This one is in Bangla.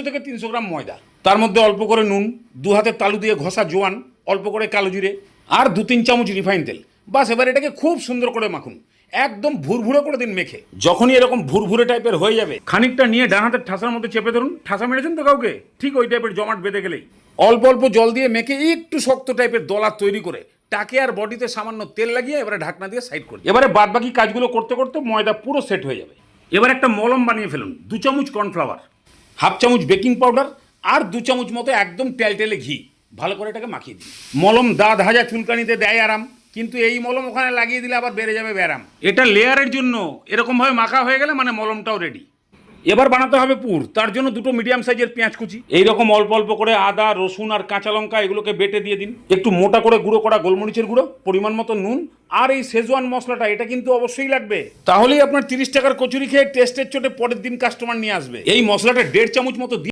দুশো থেকে তিনশো গ্রাম ময়দা। তার মধ্যে অল্প করে নুন, দু হাতে তালু দিয়ে ঘষা জোয়ান, অল্প করে কালো জিরে আর দু তিন চামচ রিফাইন তেল। বাস, এবার এটাকে খুব সুন্দর করে মাখুন। একদম ভুরভুরে করে দিন মেখে। যখনই এরকম ভুরভুরে টাইপের হয়ে যাবে, খানিকটা নিয়ে ডান হাতের ঠাসার মধ্যে চেপে ধরুন। ঠাসা মেরেছেন তো কাউকে? ঠিক ওই টাইপের জমাট বেঁধে গেলেই। অল্প অল্প জল দিয়ে মেখে একটু শক্ত টাইপের দলা তৈরি করে টাকে আর বডিতে সামান্য তেল লাগিয়ে এবারে ঢাকনা দিয়ে সাইড করি এবারে বাদ বাকি কাজগুলো করতে করতে ময়দা পুরো সেট হয়ে যাবে। এবার একটা মলম বানিয়ে ফেলুন, দু চামচ কর্নফ্লাওয়ার। হাফ চামচ বেকিং পাউডার আর দু চামচ মতো একদম টেলটেলে ঘি। ভালো করে এটাকে মাখিয়ে দিই মলম দাঁত হাজা চুলকানিতে দেয় আরাম, কিন্তু এই মলম ওখানে লাগিয়ে দিলে আবার বেড়ে যাবে ব্যারাম। এটা লেয়ারের জন্য এরকমভাবে মাখা হয়ে গেলে মানে মলমটাও রেডি এবার বানাতে হবে পুর, তার জন্য দুটো মিডিয়াম সাইজের পেঁয়াজ কুচি। এইরকম অল্প অল্প করে আদা, রসুন আর কাঁচা লঙ্কা এগুলোকে বেটে দিয়ে দিন। একটু মোটা করে গুঁড়ো করা গোলমরিচের গুঁড়ো, পরিমাণ মতো নুন আর এই শেজওয়ান মশলাটা, এটা কিন্তু অবশ্যই লাগবে। তাহলেই আপনার তিরিশ টাকার কচুরি খেয়ে টেস্টের চোটে পরের দিন কাস্টমার নিয়ে আসবে। এই মশলাটা দেড় চামচ মতো